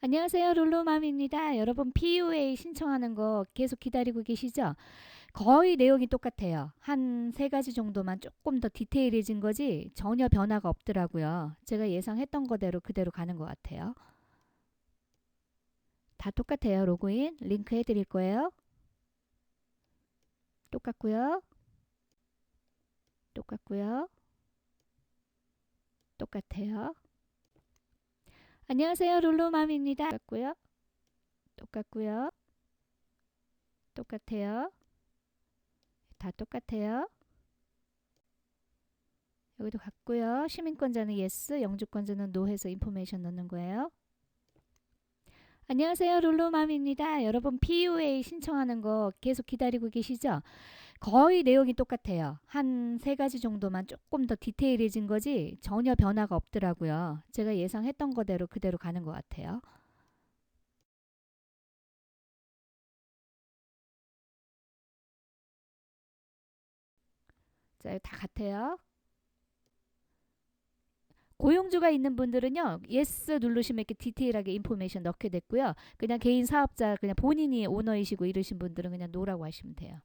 안녕하세요. 룰루맘입니다. 여러분 PUA 신청하는 거 계속 기다리고 계시죠? 거의 내용이 똑같아요. 한 세 가지 정도만 조금 더 디테일해진 거지 전혀 변화가 없더라고요. 제가 예상했던 거대로 그대로 가는 것 같아요. 다 똑같아요. 로그인 링크 해드릴 거예요. 똑같고요. 똑같고요. 똑같아요. 안녕하세요. 룰루맘입니다. 똑같고요. 똑같고요. 똑같아요. 다 똑같아요. 여기도 같고요. 시민권자는 yes, 영주권자는 no 해서 인포메이션 넣는 거예요. 안녕하세요. 룰루맘입니다. 여러분 PUA 신청하는 거 계속 기다리고 계시죠? 거의 내용이 똑같아요. 한 세 가지 정도만 조금 더 디테일해진 거지 전혀 변화가 없더라고요. 제가 예상했던 거대로 그대로 가는 것 같아요. 자, 다 같아요. 고용주가 있는 분들은요, yes 누르시면 이렇게 디테일하게 인포메이션 넣게 됐고요. 그냥 개인 사업자, 그냥 본인이 오너이시고 이러신 분들은 그냥 노라고 하시면 돼요.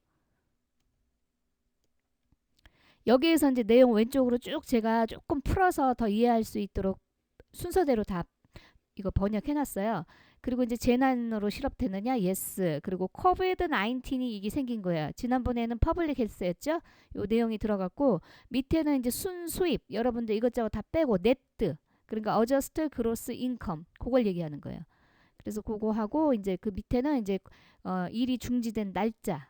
여기에서 이제 내용 왼쪽으로 쭉 제가 조금 풀어서 더 이해할 수 있도록 순서대로 다 이거 번역해 놨어요. 그리고 이제 재난으로 실업되느냐? yes. 그리고 코비드 19이 이게 생긴 거예요. 지난번에는 퍼블릭 헬스였죠? 요 내용이 들어갔고 밑에는 이제 순수입 여러분들 이것저것 다 빼고 네트 그러니까 어저스트 그로스 인컴 그걸 얘기하는 거예요. 그래서 그거 하고 이제 그 밑에는 이제 어, 일이 중지된 날짜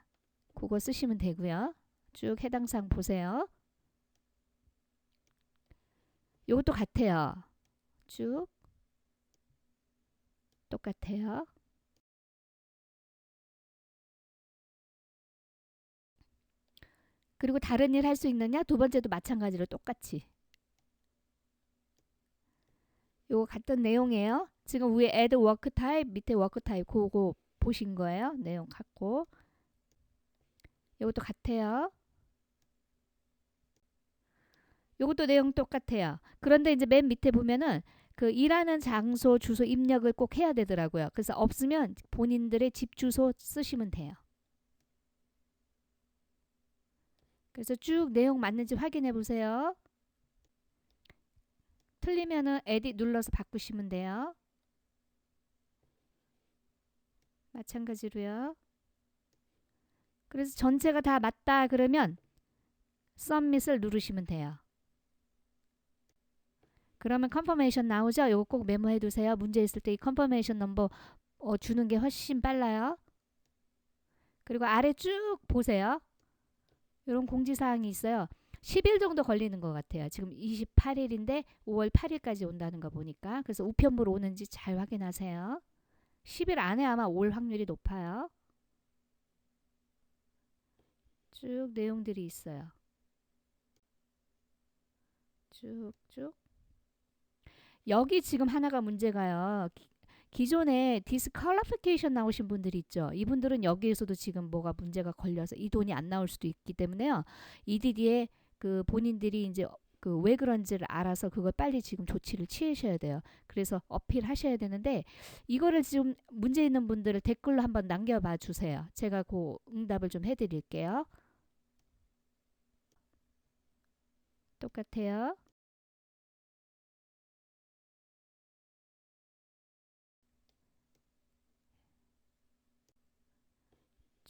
그거 쓰시면 되고요. 쭉 해당 사항 보세요. 요것도 같아요. 쭉 똑같아요. 그리고 다른 일 할 수 있느냐? 두 번째도 마찬가지로 똑같이. 요거 같은 내용이에요. 지금 위에 add work type, 밑에 work type 그거 보신 거예요. 내용 같고. 요것도 같아요. 요것도 내용 똑같아요. 그런데 이제 맨 밑에 보면은 그 일하는 장소, 주소 입력을 꼭 해야 되더라고요. 그래서 없으면 본인들의 집 주소 쓰시면 돼요. 그래서 쭉 내용 맞는지 확인해 보세요. 틀리면은 에딧 눌러서 바꾸시면 돼요. 마찬가지로요. 그래서 전체가 다 맞다 그러면 submit을 누르시면 돼요. 그러면 컨퍼메이션 나오죠? 이거 꼭 메모해 두세요. 문제 있을 때 이 컨퍼메이션 넘버 어, 주는 게 훨씬 빨라요. 그리고 아래 쭉 보세요. 이런 공지사항이 있어요. 10일 정도 걸리는 것 같아요. 지금 28일인데 5월 8일까지 온다는 거 보니까. 그래서 우편부로 오는지 잘 확인하세요. 10일 안에 아마 올 확률이 높아요. 쭉 내용들이 있어요. 쭉쭉. 여기 지금 하나가 문제가요. 기, 존에 디스컬러피케이션 나오신 분들이 있죠. 이분들은 여기에서도 지금 뭐가 문제가 걸려서 이 돈이 안 나올 수도 있기 때문에요. EDD에 그 본인들이 이제 그 왜 그런지를 알아서 그걸 빨리 지금 조치를 취하셔야 돼요. 그래서 어필하셔야 되는데 이거를 지금 문제 있는 분들을 댓글로 한번 남겨봐 주세요. 제가 그 응답을 좀 해드릴게요. 똑같아요.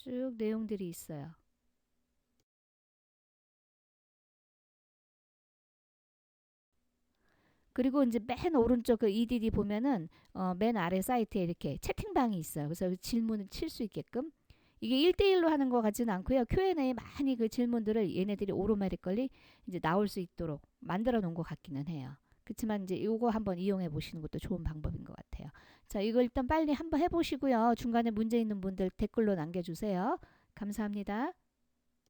쭉 내용들이 있어요. 그리고 이제 맨 오른쪽 그 EDD 보면은 어, 맨 아래 사이트에 이렇게 채팅방이 있어요. 그래서 질문을 칠 수 있게끔 이게 1대1로 하는 것 같지는 않고요. Q&A 많이 그 질문들을 얘네들이 오로매리걸리 이제 나올 수 있도록 만들어 놓은 것 같기는 해요. 그렇지만 이제 이거 한번 이용해 보시는 것도 좋은 방법인 것 같아요. 자, 이거 일단 빨리 한번 해보시고요. 중간에 문제 있는 분들 댓글로 남겨주세요. 감사합니다.